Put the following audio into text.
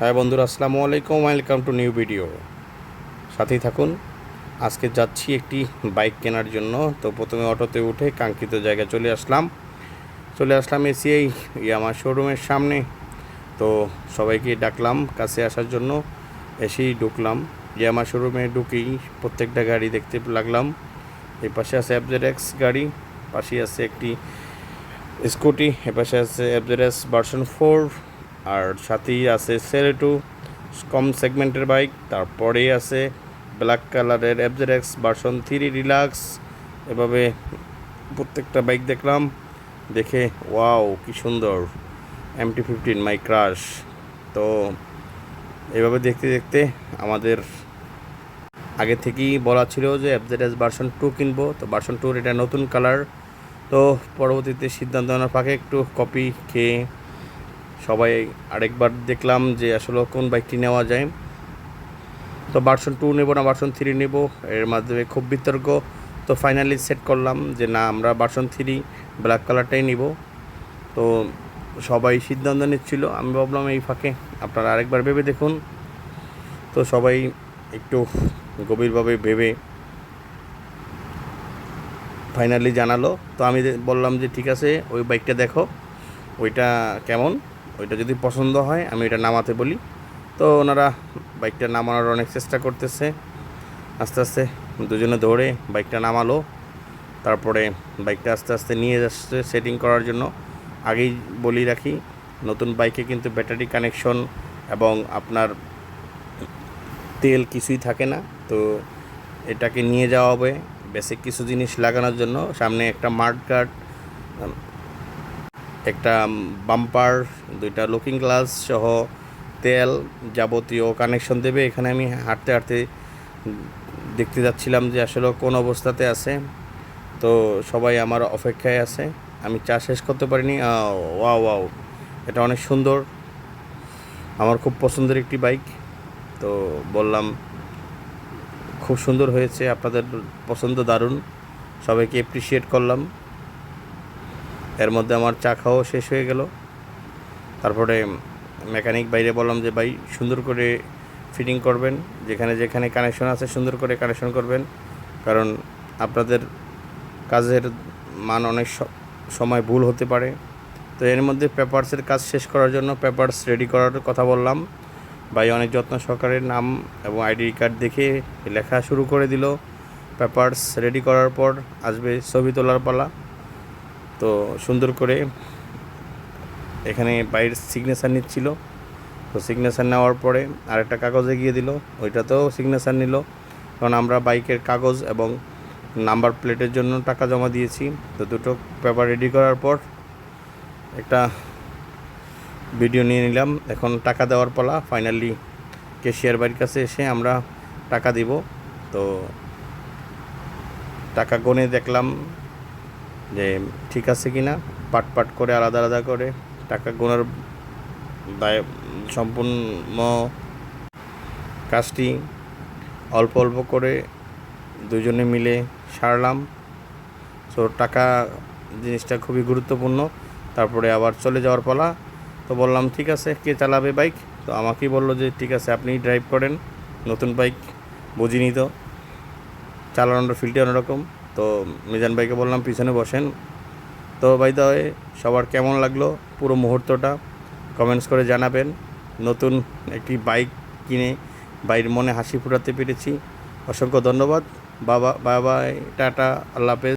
হ্যাঁ বন্ধুরা, আসসালামু আলাইকুম, ওয়েলকাম টু নিউ ভিডিও। সাথেই থাকুন, আজকে যাচ্ছি একটি বাইক কেনার জন্য। তো প্রথমে অটোতে উঠে কাঙ্ক্ষিত জায়গায় চলে আসলাম। চলে আসলাম এসি এই আমার শোরুমের সামনে। তো সবাইকে ডাকলাম কাছে আসার জন্য, এসেই ঢুকলাম। আমার শোরুমে ঢুকেই প্রত্যেকটা গাড়ি দেখতে লাগলাম। এই পাশে আছে অ্যাবজেড এক্স গাড়ি পাশে আছে একটি স্কুটি এপাশে আছে এফজেডএস ভার্সন ফোর আর সাথেই আছে সেরেটু কম সেগমেন্টের বাইক তারপরেই আছে ব্ল্যাক কালারের এফজেডএক্স ভার্সন থ্রি রিলাক্স এভাবে প্রত্যেকটা বাইক দেখলাম, দেখে ওয়াও কি সুন্দর এমটি ফিফটিন মাই ক্রাশ তো এভাবে দেখতে দেখতে আমাদের আগে থেকেই বলা ছিল যে এফজেডএস ভার্সন টু কিনবো, তো ভার্সন টুর এটা নতুন কালার তো পরবর্তীতে সিদ্ধান্ত নেওয়ার ফাঁকে একটু কপি খেয়ে সবাই আরেকবার দেখলাম যে আসলে কোন বাইকটি নেওয়া যায়। তো ভার্সন টু নেব না ভার্সন থ্রি নেব, এর মাধ্যমে খুব বিতর্ক। তো ফাইনালি সেট করলাম যে না, আমরা ভার্সন থ্রি ব্ল্যাক কালারটাই নিব। তো সবাই সিদ্ধান্ত নিচ্ছিল, আমি ভাবলাম এই ফাঁকে আপনারা আরেকবার ভেবে দেখুন। তো সবাই একটু গভীরভাবে ভেবে ফাইনালি জানালো। তো আমি বললাম যে ঠিক আছে, ওই বাইকটা দেখো, ওইটা কেমন? ওইটা যদি পছন্দ হয়, আমি এটা নামাতে বলি। তো ওনারা বাইকটা নামানোর অনেক চেষ্টা করতেছে। আস্তে আস্তে দুজনে ধরে বাইকটা নামালো। তারপরে বাইকটা আস্তে আস্তে নিয়ে যাচ্ছে সেটিং করার জন্য। আগেই বলি রাখি, নতুন বাইকে কিন্তু ব্যাটারি কানেকশন এবং আপনার তেল কিছুই থাকে না। তো এটাকে নিয়ে যাওয়া হবে। বেসিক কিছু জিনিস লাগানোর জন্য। সামনে একটা মার্ট গার্ড একটা বাম্পার, দুইটা লুকিং গ্লাস সহ তেল যাবতীয় কানেকশন দেবে। এখানে আমি হাঁটতে হাঁটতে দেখতে যাচ্ছিলাম যে আসলে কোন অবস্থাতে আছে। তো সবাই আমার অপেক্ষায় আছে। আমি চা শেষ করতে পারিনি। ওয়াও ওয়াও, এটা অনেক সুন্দর। আমার খুব পছন্দের একটি বাইক তো বললাম, খুব সুন্দর হয়েছে, আপনাদের পছন্দ দারুণ। সবাইকে অ্যাপ্রিসিয়েট করলাম। এর মধ্যে আমার চা খাওয়াও শেষ হয়ে গেল। তারপরে মেকানিক বাইরে বললাম যে, ভাই, সুন্দর করে ফিটিং করবেন। যেখানে যেখানে কানেকশন আছে, সুন্দর করে কানেকশন করবেন। কারণ আপনাদের কাজের মান অনেক সময় ভুল হতে পারে। তো এর মধ্যে পেপারসের কাজ শেষ করার জন্য পেপারস রেডি করার কথা বললাম। ভাই, অনেক যত্ন সহকারে নাম এবং আইডি কার্ড দেখে লেখা শুরু করে দিল। পেপারস রেডি করার পর আসবে ছবি তোলার পালা। তো সুন্দর করে এখানে বাইরের সিগনেচার নিচ্ছিল। তো সিগনেচার নেওয়ার পরে আরেকটা কাগজ এগিয়ে দিল, ওইটাতেও সিগনেচার নিল। কারণ আমরা বাইকের কাগজ এবং নাম্বার প্লেটের জন্য টাকা জমা দিয়েছি। তো দুটো পেপার রেডি করার পর একটা ভিডিও নিয়ে নিলাম। এখন টাকা দেওয়ার পালা ফাইনালি কেশিয়ার বাড়ির কাছে এসে আমরা টাকা দিব। তো টাকা গনে দেখলাম যে ঠিক আছে কি না, পাট পাট করে আলাদা আলাদা করে, টাকা গোনার দায় সম্পূর্ণ কাজটি অল্প অল্প করে দুজনে মিলে সারলাম। সো টাকা জিনিসটা খুবই গুরুত্বপূর্ণ। তারপরে আবার চলে যাওয়ার পালা। তো বললাম, ঠিক আছে, কে চালাবে বাইক তো আমাকেই বলল যে, ঠিক আছে আপনি ড্রাইভ করেন। নতুন বাইক বুঝিনি তো। চালানোর ফিল্ডে অন্যরকম। তো মিজান ভাইকে বললাম, পিছনে বসেন। তো ভাই দয় সবার কেমন লাগল পুরো মুহূর্তটা? কমেন্টস করে জানাবেন। নতুন একটি বাইক কিনে বাইর মনে হাসি ফুটাতে পেরেছি। অসংখ্য ধন্যবাদ। বাবা বাবা টাটা, আল্লাহ হাফেজ।